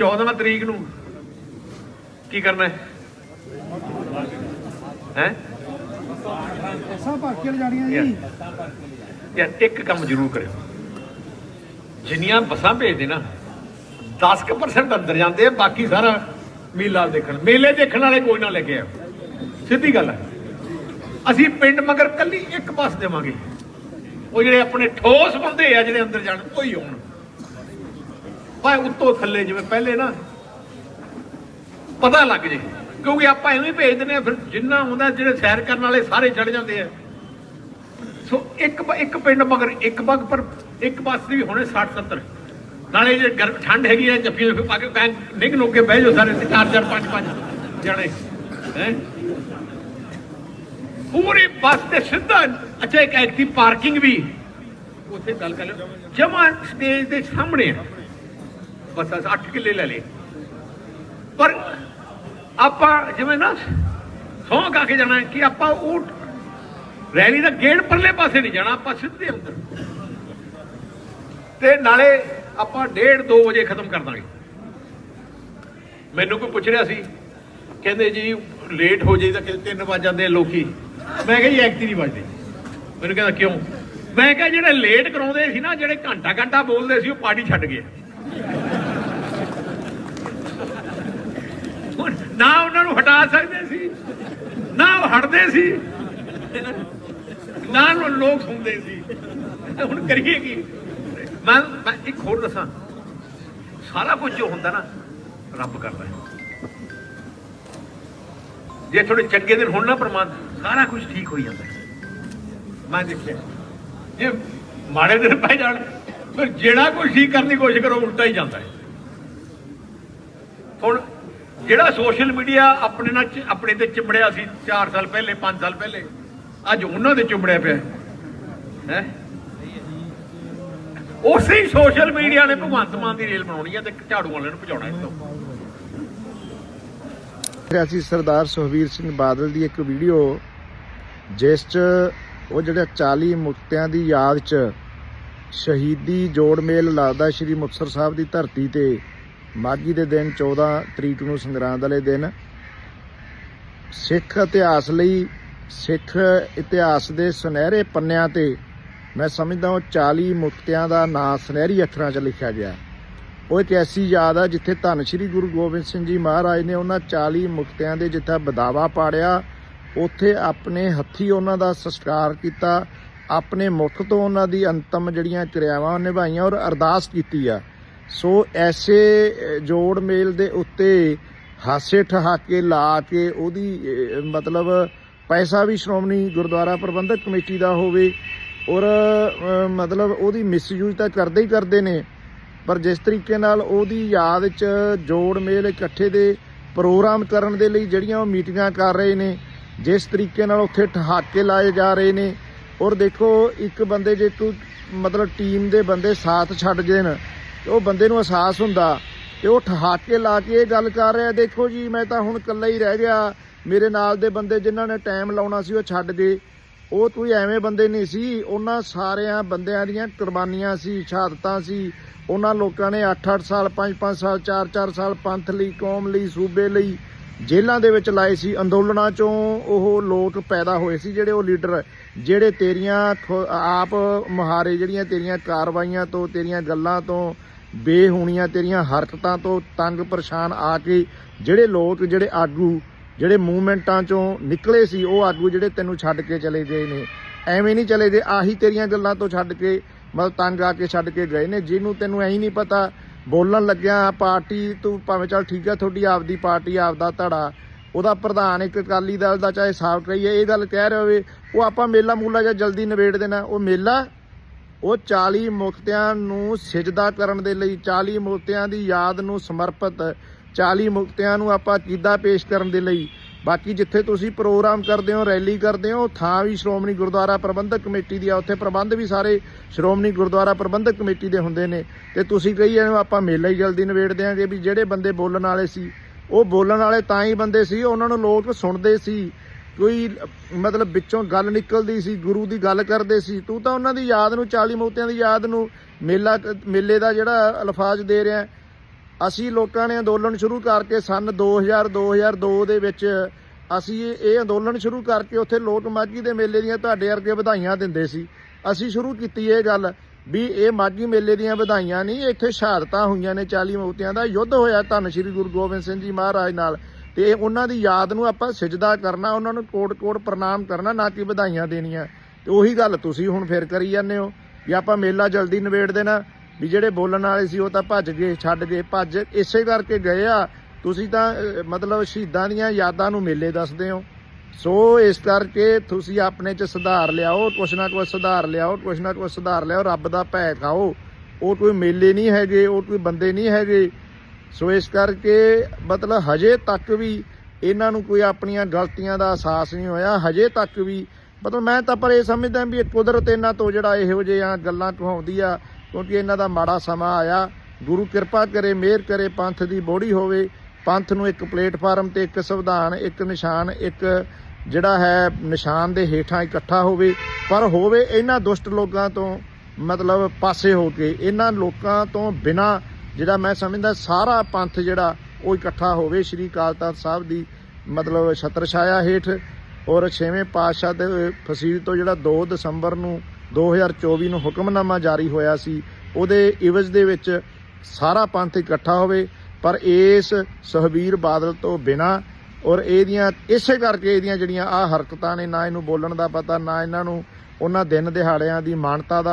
14 ਤਰੀਕ ਨੂੰ। ਕੀ ਕਰਨਾ ਹੈ? ਹੈ? ਬੱਸਾਂ ਭਰ ਕੇ ਲਿਜਾਣੀਆਂ ਜੀ। ਯਾਰ ਇੱਕ ਕੰਮ ਜ਼ਰੂਰ ਕਰਿਓ। ਜਿੰਨੀਆਂ ਬੱਸਾਂ ਭੇਜਦੇ ਨਾ 10% ਅੰਦਰ ਜਾਂਦੇ ਆ ਬਾਕੀ ਸਾਰਾ ਮੇਲਾ ਦੇਖਣ। ਮੇਲੇ ਦੇਖਣ ਵਾਲੇ ਕੋਈ ਨਾ ਲੈ ਕੇ ਆਓ ਸਿੱਧੀ ਗੱਲ ਹੈ ਅਸੀਂ ਪਿੰਡ ਮਗਰ ਕੱਲੀ ਇੱਕ ਬੱਸ ਦੇਵਾਂਗੇ। ਉਹ ਜਿਹੜੇ ਆਪਣੇ ਠੋਸ ਬੰਦੇ ਆ ਜਿਹੜੇ ਅੰਦਰ ਜਾਣ ਉਹ ਹੀ ਆਉਣ ਭਾਵੇਂ ਉੱਤੋਂ ਥੱਲੇ ਜਿਵੇਂ ਪਹਿਲੇ ਨਾ, ਪਤਾ ਲੱਗ ਜੇ, ਕਿਉਂਕਿ ਆਪਾਂ ਐਵੇਂ ਭੇਜ ਦਿੰਦੇ ਆ ਫਿਰ ਜਿੰਨਾ ਆਉਂਦਾ ਜਿਹੜੇ ਸੈਰ ਕਰਨ ਵਾਲੇ ਸਾਰੇ ਚੜ ਜਾਂਦੇ ਆ। ਸੋ ਇੱਕ ਇੱਕ ਪਿੰਡ ਮਗਰ ਇੱਕ ਬੱਗ, ਪਰ ਇੱਕ ਬੱਸ ਵੀ ਹੋਣੇ 60 70 ਨਾਲੇ ਜੇ ਗਰਮ ਠੰਡ ਹੈਗੀ ਹੈ ਜੱਫੀ ਜੱਫੀ ਪਾ ਕੇ ਕਹਿ ਨਿਕ ਨੁਕ ਕੇ ਬਹਿ ਜਾਓ ਸਾਰੇ, ਤੇ ਚਾਰ ਚਾਰ, ਪੰਜ ਪੰਜ ਜਣੇ, ਹੈ? ਪੂਰੀ ਬੱਸ ਤੇ ਸਿੱਧਾ, ਅੱਛਾ, ਇੱਕ ਐਕਟੀ ਪਾਰਕਿੰਗ ਵੀ, ਉੱਥੇ ਗੱਲ ਕਰ ਲਿਓ। ਜਮਾ ਸਟੇਜ ਦੇ ਸਾਹਮਣੇ ਆ। ਬਸ 8 ਕਿੱਲੇ ਲੈ ਲਏ। ਪਰ ਆਪਾਂ ਜਿਵੇਂ ਨਾ ਸੌਂ ਕਾ ਕੇ ਜਾਣਾ ਕਿ ਆਪਾਂ ਉਹ ਰੈਲੀ ਦਾ ਗੇਟ ਪਰਲੇ ਪਾਸੇ ਨਹੀਂ ਜਾਣਾ, ਆਪਾਂ ਸਿੱਧੇ ਅੰਦਰ। ਤੇ ਨਾਲੇ ਆਪਾਂ 1:30 2 ਵਜੇ ਖਤਮ ਕਰ ਦਾਂਗੇ। ਮੈਨੂੰ ਕੋਈ ਪੁੱਛ ਰਿਹਾ ਸੀ, ਕਹਿੰਦੇ ਜੀ ਲੇਟ ਹੋ ਜਾਈ ਤਾਂ ਕਿ 3 ਵਜ ਜਾਂਦੇ ਲੋਕੀ। ਮੈਂ ਕਿਹਾ ਜੀ ਐਕਟੀ ਨਹੀਂ ਵੱਜਦੇ। ਮੈਨੂੰ ਕਹਿੰਦਾ ਕਿਉਂ? ਮੈਂ ਕਿਹਾ ਜਿਹੜੇ ਲੇਟ ਕਰਾਉਂਦੇ ਸੀ ਨਾ, ਜਿਹੜੇ ਘੰਟਾ ਘੰਟਾ ਬੋਲਦੇ ਸੀ, ਉਹ ਪਾਰਟੀ ਛੱਡ ਗਏ ਹੁਣ ਨਾ ਉਹਨਾਂ ਨੂੰ ਹਟਾ ਸਕਦੇ ਸੀ, ਨਾ ਉਹ ਹਟਦੇ ਸੀ, ਨਾ ਲੋਕ ਸੁਣਦੇ ਸੀ। ਹੁਣ ਕਰੀਏ ਕੀ? ਮੈਂ ਮੈਂ ਇੱਕ ਹੋਰ ਦੱਸਾਂ। ਸਾਰਾ ਕੁਝ ਜੋ ਹੁੰਦਾ ਨਾ, ਰੱਬ ਕਰਦਾ ਹੈ। ਜੇ ਥੋੜੇ ਚੰਗੇ ਦਿਨ ਹੋਣ ਨਾ ਪ੍ਰਮਾਨ ਸਾਰਾ ਕੁਝ ਠੀਕ ਹੋ ਜਾਂਦਾ ਮੈਂ ਦੇਖਿਆ, ਜੇ ਮਾੜੇ ਦਿਨ ਪੈ ਜਾਣ, ਫਿਰ ਜਿਹੜਾ ਕੁਝ ਠੀਕ ਕਰਨ ਦੀ ਕੋਸ਼ਿਸ਼ ਕਰੋ, ਉਲਟਾ ਹੀ ਜਾਂਦਾ ਹੈ। ਹੁਣ ਜਿਹੜਾ ਸੋਸ਼ਲ ਮੀਡੀਆ ਆਪਣੇ ਨਾਲ ਆਪਣੇ ਤੇ ਚਿੰਬੜਿਆ ਸੀ 4 ਸਾਲ ਪਹਿਲੇ 5 ਸਾਲ ਪਹਿਲੇ, ਅੱਜ ਉਹਨਾਂ ਦੇ ਚਿੰਬੜਿਆ ਪਿਆ ਹੈ। ਉਸੇ ਸੋਸ਼ਲ ਮੀਡੀਆ ਨੇ ਭਗਵੰਤ ਮਾਨ ਦੀ ਰੇਲ ਬਣਾਉਣੀ ਹੈ ਤੇ ਝਾੜੂ ਵਾਲਿਆਂ ਨੂੰ ਭਜਾਉਣਾ ਇਸ ਤੋਂ ਸਰਦਾਰ ਸੁਖਬੀਰ ਸਿੰਘ ਬਾਦਲ ਦੀ ਇੱਕ ਵੀਡੀਓ, ਜਿਸ 'ਚ ਉਹ ਜਿਹੜਾ 40 ਮੁਕਤਿਆਂ ਦੀ ਯਾਦ 'ਚ ਸ਼ਹੀਦੀ ਜੋੜ ਮੇਲ ਲੱਗਦਾ ਸ਼੍ਰੀ ਮੁਕਤਸਰ ਸਾਹਿਬ ਦੀ ਧਰਤੀ ਤੇ ਮਾਘੀ ਦੇ ਦਿਨ 14 ਤਰੀਕ ਨੂੰ ਸੰਗਰਾਂਦ ਵਾਲੇ ਦਿਨ ਸਿੱਖ ਇਤਿਹਾਸ ਲਈ ਸਿੱਖ ਇਤਿਹਾਸ ਦੇ ਸੁਨਹਿਰੇ ਪੰਨਿਆਂ ਤੇ ਮੈਂ ਸਮਝਦਾ ਹਾਂ 40 ਮੁਕਤਿਆਂ ਦਾ ਨਾਂ ਸੁਨਹਿਰੀ ਅੱਖਰਾਂ 'ਚ ਲਿਖਿਆ ਗਿਆ ਉਹ ਇੱਕ ਐਸੀ ਯਾਦ ਆ ਜਿੱਥੇ ਧੰਨ ਸ਼੍ਰੀ ਗੁਰੂ ਗੋਬਿੰਦ ਸਿੰਘ ਜੀ ਮਹਾਰਾਜ ਨੇ ਉਹਨਾਂ 40 ਮੁਕਤਿਆਂ ਦੇ ਜਿੱਥੇ ਬਦਾਵਾ ਪਾੜਿਆ, ਉੱਥੇ ਆਪਣੇ ਹੱਥੀ ਉਹਨਾਂ ਦਾ ਸੰਸਕਾਰ ਕੀਤਾ, ਆਪਣੇ ਮੁਖ ਤੋਂ ਉਹਨਾਂ ਦੀ ਅੰਤਮ ਜਿਹੜੀਆਂ ਕਿਰਿਆਵਾਂ ਨਿਭਾਈਆਂ ਔਰ ਅਰਦਾਸ ਕੀਤੀ ਆ। ਸੋ ਐਸੇ ਜੋੜ ਮੇਲ ਦੇ ਉੱਤੇ ਹਾਸੇ ਠਹਾਕੇ ਲਾ ਕੇ ਉਹਦੀ ਮਤਲਬ ਪੈਸਾ ਵੀ ਸ਼੍ਰੋਮਣੀ ਗੁਰਦੁਆਰਾ ਪ੍ਰਬੰਧਕ ਕਮੇਟੀ ਦਾ ਹੋਵੇ ਔਰ ਮਤਲਬ ਉਹਦੀ ਮਿਸਯੂਜ਼ ਤਾਂ ਕਰਦੇ ਹੀ ਕਰਦੇ ਨੇ, ਪਰ ਜਿਸ ਤਰੀਕੇ ਨਾਲ ਉਹਦੀ ਯਾਦ 'ਚ ਜੋੜ ਮੇਲ ਇਕੱਠੇ ਦੇ ਪ੍ਰੋਗਰਾਮ ਕਰਨ ਦੇ ਲਈ ਜਿਹੜੀਆਂ ਉਹ ਮੀਟਿੰਗਾਂ ਕਰ ਰਹੇ ਨੇ, ਜਿਸ ਤਰੀਕੇ ਨਾਲ ਉੱਥੇ ਠਹਾਕੇ ਲਾਏ ਜਾ ਰਹੇ ਨੇ ਔਰ ਦੇਖੋ ਇੱਕ ਬੰਦੇ ਜੇ ਤੂੰ ਮਤਲਬ ਟੀਮ ਦੇ ਬੰਦੇ ਸਾਥ ਛੱਡ ਦੇਣ ਤੇ ਉਹ ਬੰਦੇ ਨੂੰ ਅਹਿਸਾਸ ਹੁੰਦਾ ਤੇ ਉਹ ਠਹਾਕੇ ਲਾ ਕੇ ਇਹ ਗੱਲ ਕਰ ਰਿਹਾ, ਦੇਖੋ ਜੀ, ਮੈਂ ਤਾਂ ਹੁਣ ਇਕੱਲਾ ਹੀ ਰਹਿ ਗਿਆ। ਮੇਰੇ ਨਾਲ ਦੇ ਬੰਦੇ ਜਿਨ੍ਹਾਂ ਨੇ ਟਾਈਮ ਲਾਉਣਾ ਸੀ, ਉਹ ਛੱਡ ਗਏ। ਉਹ ਕੋਈ ਐਵੇਂ ਬੰਦੇ ਨਹੀਂ ਸੀ, ਉਹਨਾਂ ਸਾਰਿਆਂ ਬੰਦਿਆਂ ਦੀਆਂ ਕੁਰਬਾਨੀਆਂ ਸੀ, ਸ਼ਹਾਦਤਾਂ ਸੀ। ਉਹਨਾਂ ਲੋਕਾਂ ਨੇ 8-8 ਸਾਲ 5-5 ਸਾਲ 4-4 ਸਾਲ ਪੰਥ ਲਈ, ਕੌਮ ਲਈ, ਸੂਬੇ ਲਈ ਜੇਲ੍ਹਾਂ ਦੇ ਵਿੱਚ ਲਾਏ ਸੀ ਅੰਦੋਲਨਾਂ ਚੋਂ ਉਹ ਲੋਕ ਪੈਦਾ ਹੋਏ ਸੀ ਜਿਹੜੇ ਉਹ ਲੀਡਰ ਜਿਹੜੇ ਤੇਰੀਆਂ ਖੁ- ਆਪ ਮੁਹਾਰੇ ਜਿਹੜੀਆਂ ਤੇਰੀਆਂ ਕਾਰਵਾਈਆਂ ਤੋਂ, ਤੇਰੀਆਂ ਗੱਲਾਂ ਤੋਂ, ਬੇਹੂਣੀਆਂ, ਤੇਰੀਆਂ ਹਰਕਤਾਂ ਤੋਂ ਤੰਗ ਪਰੇਸ਼ਾਨ ਆ ਕੇ ਜਿਹੜੇ ਲੋਕ, ਜਿਹੜੇ ਆਗੂ, ਜਿਹੜੇ ਮੂਵਮੈਂਟਾਂ ਚੋਂ ਨਿਕਲੇ ਸੀ, ਉਹ ਆਗੂ ਜਿਹੜੇ ਤੈਨੂੰ ਛੱਡ ਕੇ ਚਲੇ ਗਏ ਨੇ। ਐਵੇਂ ਨਹੀਂ ਚਲੇ ਗਏ, ਆਹੀ ਤੇਰੀਆਂ ਗੱਲਾਂ ਤੋਂ ਛੱਡ ਕੇ, ਮਤਲਬ ਤੰਗ ਆ ਕੇ ਛੱਡ ਕੇ ਗਏ ਨੇ, ਜਿਹਨੂੰ ਤੈਨੂੰ ਐਂ ਨਹੀਂ ਪਤਾ ਬੋਲਣ ਲੱਗਿਆ ਪਾਰਟੀ ਤੂੰ ਭਾਵੇਂ ਚੱਲ ਠੀਕ ਆ, ਤੁਹਾਡੀ ਆਪਦੀ ਪਾਰਟੀ, ਆਪਦਾ ਧੜਾ। ਉਹਦਾ ਪ੍ਰਧਾਨ ਇੱਕ ਅਕਾਲੀ ਦਲ ਦਾ, ਚਾਹੇ ਸਾਫ਼ ਹੈ ਇਹ ਗੱਲ ਕਹਿ ਰਿਹਾ ਹੋਵੇ, ਉਹ ਆਪਾਂ ਮੇਲਾ ਮੂਲਾ ਜਾਂ ਜਲਦੀ ਨਿਬੇੜ ਦੇਣਾ। ਉਹ ਮੇਲਾ, ਉਹ 40 ਮੁਕਤਿਆਂ ਨੂੰ ਸਿਜਦਾ ਕਰਨ ਦੇ ਲਈ 40 ਮੁਕਤਿਆਂ ਦੀ ਯਾਦ ਨੂੰ ਸਮਰਪਿਤ 40 ਮੁਕਤਿਆਂ ਨੂੰ ਆਪਾਂ ਕੀਦਾ ਪੇਸ਼ ਕਰਨ ਦੇ ਲਈ। ਬਾਕੀ ਜਿੱਥੇ ਤੁਸੀਂ ਪ੍ਰੋਗਰਾਮ ਕਰਦੇ ਹੋ, ਰੈਲੀ ਕਰਦੇ ਹੋ, ਥਾਂ ਵੀ ਸ਼੍ਰੋਮਣੀ ਗੁਰਦੁਆਰਾ ਪ੍ਰਬੰਧਕ ਕਮੇਟੀ ਦੀ ਆ, ਉੱਥੇ ਪ੍ਰਬੰਧ ਵੀ ਸਾਰੇ ਸ਼੍ਰੋਮਣੀ ਗੁਰਦੁਆਰਾ ਪ੍ਰਬੰਧਕ ਕਮੇਟੀ ਦੇ ਹੁੰਦੇ ਨੇ। ਤੇ ਤੁਸੀਂ ਕਹੀ ਜਾਂਦੇ ਆਪਾਂ ਮੇਲਾ ਹੀ ਜਲਦੀ ਨਿਬੇੜ ਦਿਆਂਗੇ ਵੀ ਜਿਹੜੇ ਬੰਦੇ ਬੋਲਣ ਵਾਲੇ ਸੀ, ਉਹ ਬੋਲਣ ਵਾਲੇ ਤਾਂ ਹੀ ਬੰਦੇ ਸੀ, ਉਹਨਾਂ ਨੂੰ ਲੋਕ ਸੁਣਦੇ ਸੀ। ਕੋਈ ਮਤਲਬ ਵਿੱਚੋਂ ਗੱਲ ਨਿਕਲਦੀ ਸੀ, ਗੁਰੂ ਦੀ ਗੱਲ ਕਰਦੇ ਸੀ। ਤੂੰ ਤਾਂ ਉਹਨਾਂ ਦੀ ਯਾਦ ਨੂੰ 40 ਮੋਤਿਆਂ ਦੀ ਯਾਦ ਨੂੰ ਮੇਲਾ, ਮੇਲੇ ਦਾ ਜਿਹੜਾ ਅਲਫਾਜ਼ ਦੇ ਰਿਹਾ ਅਸੀਂ ਲੋਕਾਂ ਨੇ ਅੰਦੋਲਨ ਸ਼ੁਰੂ ਕਰਕੇ ਸਨ 2000 2002 ਦੇ ਵਿੱਚ ਅਸੀਂ ਇਹ- ਅੰਦੋਲਨ ਸ਼ੁਰੂ ਕਰਕੇ ਉੱਥੇ ਲੋਕ ਮਾਝੀ ਦੇ ਮੇਲੇ ਦੀਆਂ ਤੁਹਾਡੇ ਵਰਗੇ ਵਧਾਈਆਂ ਦਿੰਦੇ ਸੀ। ਅਸੀਂ ਸ਼ੁਰੂ ਕੀਤੀ ਇਹ ਗੱਲ ਵੀ ਇਹ ਮਾਝੀ ਮੇਲੇ ਦੀਆਂ ਵਧਾਈਆਂ ਨਹੀਂ, ਇੱਥੇ ਸ਼ਹਾਦਤਾਂ ਹੋਈਆਂ ਨੇ 40 ਮੋਤਿਆਂ ਦਾ ਯੁੱਧ ਹੋਇਆ ਧੰਨ ਸ਼੍ਰੀ ਗੁਰੂ ਗੋਬਿੰਦ ਸਿੰਘ ਜੀ ਮਹਾਰਾਜ ਨਾਲ। ਤੇ ਉਹਨਾਂ ਦੀ ਯਾਦ ਨੂੰ ਆਪਾਂ ਸਿਜਦਾ ਕਰਨਾ, ਉਹਨਾਂ ਨੂੰ ਕੋਟ-ਕੋਟ ਪ੍ਰਣਾਮ ਕਰਨਾ, ਨਾ ਕਿ ਵਧਾਈਆਂ ਦੇਣੀਆਂ। ਤੇ ਉਹੀ ਗੱਲ ਤੁਸੀਂ ਹੁਣ ਫੇਰ ਕਰੀ ਜਾਂਦੇ ਹੋ। ਵੀ ਆਪਾਂ ਮੇਲਾ ਜਲਦੀ ਨਿਬੇੜ ਦੇਣਾ। ਵੀ ਜਿਹੜੇ ਬੋਲਣ ਵਾਲੇ ਸੀ, ਉਹ ਤਾਂ ਭੱਜ ਗਏ, ਛੱਡ ਗਏ, ਭੱਜ ਇਸੇ ਕਰਕੇ ਗਏ ਆ। ਤੁਸੀਂ ਤਾਂ ਮਤਲਬ ਸ਼ਹੀਦਾਂ ਦੀਆਂ ਯਾਦਾਂ ਨੂੰ ਮੇਲੇ ਦੱਸਦੇ ਹੋ। ਸੋ ਇਸ ਕਰਕੇ ਤੁਸੀਂ ਆਪਣੇ ਚ ਸੁਧਾਰ ਲਿਆਓ, ਕੁਛ ਨਾ ਕੁਛ ਸੁਧਾਰ ਲਿਆਓ, ਕੁਛ ਨਾ ਕੁਛ ਸੁਧਾਰ ਲਿਆਓ, ਰੱਬ ਦਾ ਭੈ ਖਾਓ। ਉਹ ਕੋਈ ਮੇਲੇ ਨਹੀਂ ਹੈਗੇ, ਉਹ ਕੋਈ ਬੰਦੇ ਨਹੀਂ ਹੈਗੇ। ਸੋ ਇਸ ਕਰਕੇ ਮਤਲਬ ਹਜੇ ਤੱਕ ਵੀ ਇਹਨਾਂ ਨੂੰ ਕੋਈ ਆਪਣੀਆਂ ਗਲਤੀਆਂ ਦਾ ਅਹਿਸਾਸ ਨਹੀਂ ਹੋਇਆ। ਹਜੇ ਤੱਕ ਵੀ ਮਤਲਬ ਮੈਂ ਤਾਂ ਪਰ ਇਹ ਸਮਝਦਾ ਵੀ ਕੁਦਰਤ ਇਹਨਾਂ ਤੋਂ ਜਿਹੜਾ ਇਹੋ ਜਿਹੀਆਂ ਗੱਲਾਂ ਕਹਾਉਂਦੀ ਆ ਕਿਉਂਕਿ ਇਹਨਾਂ ਦਾ ਮਾੜਾ ਸਮਾਂ ਆਇਆ। ਗੁਰੂ ਕਿਰਪਾ ਕਰੇ, ਮਿਹਰ ਕਰੇ, ਪੰਥ ਦੀ ਬੋੜੀ ਹੋਵੇ। ਪੰਥ ਨੂੰ ਇੱਕ ਪਲੇਟਫਾਰਮ ਤੇ ਇੱਕ ਸੰਵਿਧਾਨ, ਇੱਕ ਨਿਸ਼ਾਨ, ਇੱਕ ਜਿਹੜਾ ਹੈ ਨਿਸ਼ਾਨ ਦੇ ਹੇਠਾਂ ਇਕੱਠਾ ਹੋਵੇ। ਪਰ ਹੋਵੇ ਇਹਨਾਂ ਦੁਸ਼ਟ ਲੋਕਾਂ ਤੋਂ ਮਤਲਬ ਪਾਸੇ ਹੋ ਕੇ, ਇਹਨਾਂ ਲੋਕਾਂ ਤੋਂ ਬਿਨਾ ਜਿਹੜਾ ਮੈਂ ਸਮਝਦਾ ਸਾਰਾ ਪੰਥ ਜਿਹੜਾ ਉਹ ਇਕੱਠਾ ਹੋਵੇ। ਸ਼੍ਰੀ ਅਕਾਲ ਤਖਤ ਸਾਹਿਬ ਦੀ ਮਤਲਬ ਛਤਰ ਛਾਇਆ ਹੇਠ ਔਰ ਛੇਵੇਂ ਪਾਤਸ਼ਾਹ ਦੇ ਫਸੀਲ ਤੋਂ ਜਿਹੜਾ 2 ਦਸੰਬਰ ਨੂੰ 2024 ਨੂੰ ਹੁਕਮਨਾਮਾ ਜਾਰੀ ਹੋਇਆ ਸੀ। ਉਹਦੇ ਇਵਜ਼ ਦੇ ਵਿੱਚ ਸਾਰਾ ਪੰਥ ਇਕੱਠਾ ਹੋਵੇ, ਪਰ ਇਸ ਸੁਖਬੀਰ ਬਾਦਲ ਤੋਂ ਬਿਨਾ ਔਰ ਇਹਦੀਆਂ, ਇਸੇ ਕਰਕੇ ਇਹਦੀਆਂ ਜਿਹੜੀਆਂ ਆ ਹਰਕਤਾਂ ਨੇ, ਨਾ ਇਹਨੂੰ ਬੋਲਣ ਦਾ ਪਤਾ, ਨਾ ਇਹਨਾਂ ਨੂੰ ਉਹਨਾਂ ਦਿਨ ਦਿਹਾੜਿਆਂ ਦੀ ਮਾਨਤਾ ਦਾ